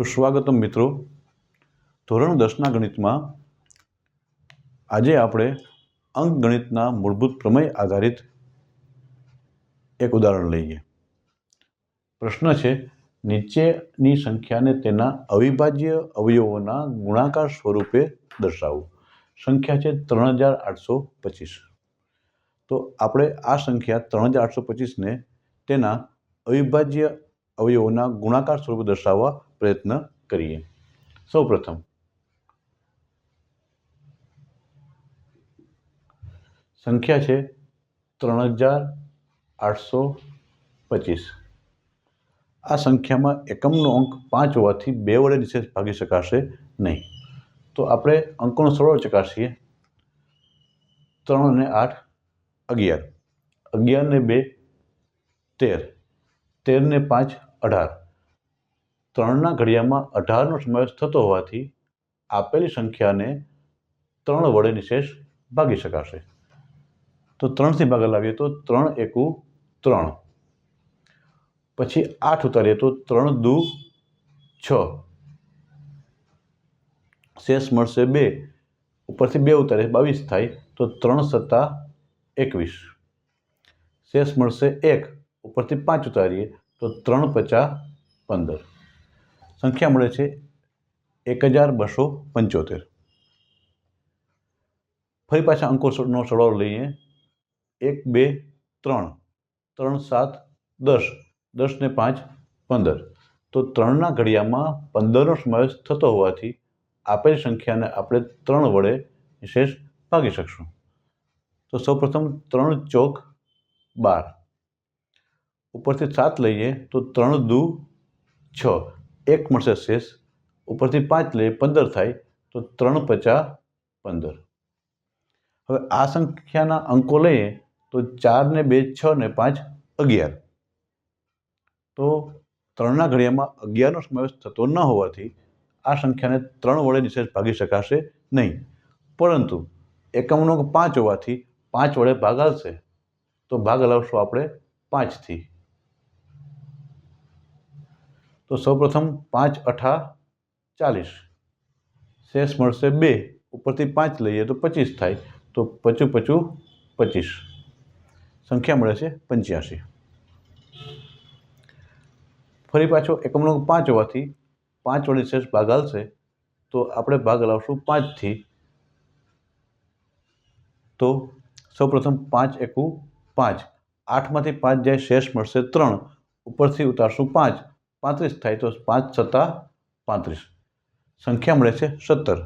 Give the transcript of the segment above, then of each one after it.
તો સ્વાગતમ મિત્રો. ધોરણ દસના ગણિતમાં આજે આપણે અંકગણિતના મૂળભૂત પ્રમેય આધારિત એક ઉદાહરણ લઈએ. પ્રશ્ન છે, નીચેની સંખ્યાને તેના અવિભાજ્ય અવયવોના ગુણાકાર સ્વરૂપે દર્શાવો. સંખ્યા છે ત્રણ હજાર આઠસો પચીસ. તો આપણે આ સંખ્યા ત્રણ હજાર આઠસો પચીસને તેના અવિભાજ્ય અવયવોના ગુણાકાર સ્વરૂપે દર્શાવવા પ્રયત્ન કરીએ. સૌ પ્રથમ, સંખ્યા છે ત્રણ હજાર આઠસો પચીસ. આ સંખ્યામાં એકમનો અંક પાંચ હોવાથી બે વડે નિશેષ ભાગી શકાશે નહીં. તો આપણે અંકોનો સરળ ચકાસીએ. ત્રણ અને આઠ, અગિયાર. અગિયાર ને બે, તેર. તેરને પાંચ, અઢાર. ત્રણના ઘડિયામાં અઢારનો સમાવેશ થતો હોવાથી આપેલી સંખ્યાને ત્રણ વડે નિશેષ ભાગી શકાશે. તો ત્રણથી ભાગા લાવીએ તો ત્રણ એકુ ત્રણ. પછી આઠ ઉતારીએ તો ત્રણ દુ છ. શેષ મળશે બે. ઉપરથી બે ઉતારીએ બાવીસ થાય તો ત્રણ સત્તા એકવીસ. શેષ મળશે એક. ઉપરથી પાંચ ઉતારીએ તો ત્રણ પચાસ પંદર. સંખ્યા મળે છે એક હજાર બસો પંચોતેર. ફરી પાછા અંકોનો સરવાળો લઈએ. એક, બે, ત્રણ. ત્રણ, સાત, દસ. દસ ને પાંચ, પંદર. તો ત્રણના ઘડિયામાં પંદરનો સમાવેશ થતો હોવાથી આપેલ સંખ્યાને આપણે ત્રણ વડે વિશેષ ભાગી શકશું. તો સૌપ્રથમ ત્રણ ચોક બાર. ઉપરથી સાત લઈએ તો ત્રણ દુ છ. એક મળશે શેષ, ઉપરથી પાંચ લઈએ પંદર થાય, તો ત્રણ પચાસ પંદર. હવે આ સંખ્યાના અંકો લઈએ, તો ચાર ને બે, છ ને પાંચ, અગિયાર. તો ત્રણના ઘડિયામાં અગિયારનો સમાવેશ થતો ન હોવાથી આ સંખ્યાને ત્રણ વડે નિશેષ ભાગી શકાશે નહીં. પરંતુ એકમનો પાંચ હોવાથી પાંચ વડે ભાગ આવશે. તો ભાગ હલાવશું આપણે પાંચથી. તો સૌપ્રથમ પાંચ, અઠા, ચાલીસ. શેષ મળશે બે, ઉપરથી પાંચ લઈએ તો પચીસ થાય. તો પચું પચું, પચીસ. સંખ્યા મળે છે પંચ્યાસી. ફરી પાછો એકમનો પાંચ હોવાથી પાંચ વડે શેષ ભાગ હાલશે. તો આપણે ભાગ લાવશું પાંચથી. તો સૌપ્રથમ પાંચ એકું પાંચ. આઠમાંથી પાંચ જાય શેષ મળશે ત્રણ. ઉપરથી ઉતારશું પાંચ. પાંત્રીસ થાય તો પાંચ સત્તા પાંત્રીસ. સંખ્યા મળે છે સત્તર.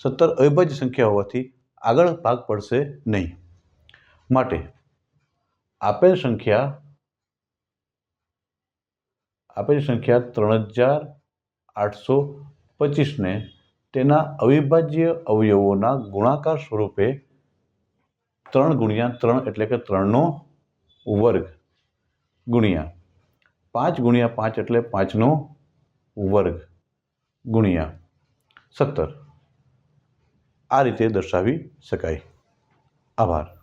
સત્તર અવિભાજ્ય સંખ્યા હોવાથી આગળ ભાગ પડશે નહીં. માટે આપેલ સંખ્યા આપેલ સંખ્યા ત્રણ હજાર આઠસો પચીસને તેના અવિભાજ્ય અવયવોના ગુણાકાર સ્વરૂપે ત્રણ ગુણ્યા ત્રણ એટલે કે ત્રણનો વર્ગ ગુણ્યા પાંચ ગુણ્યા પાંચ એટલે પાંચનો વર્ગ ગુણ્યા સત્તર. આ રીતે દર્શાવી શકાય. આભાર.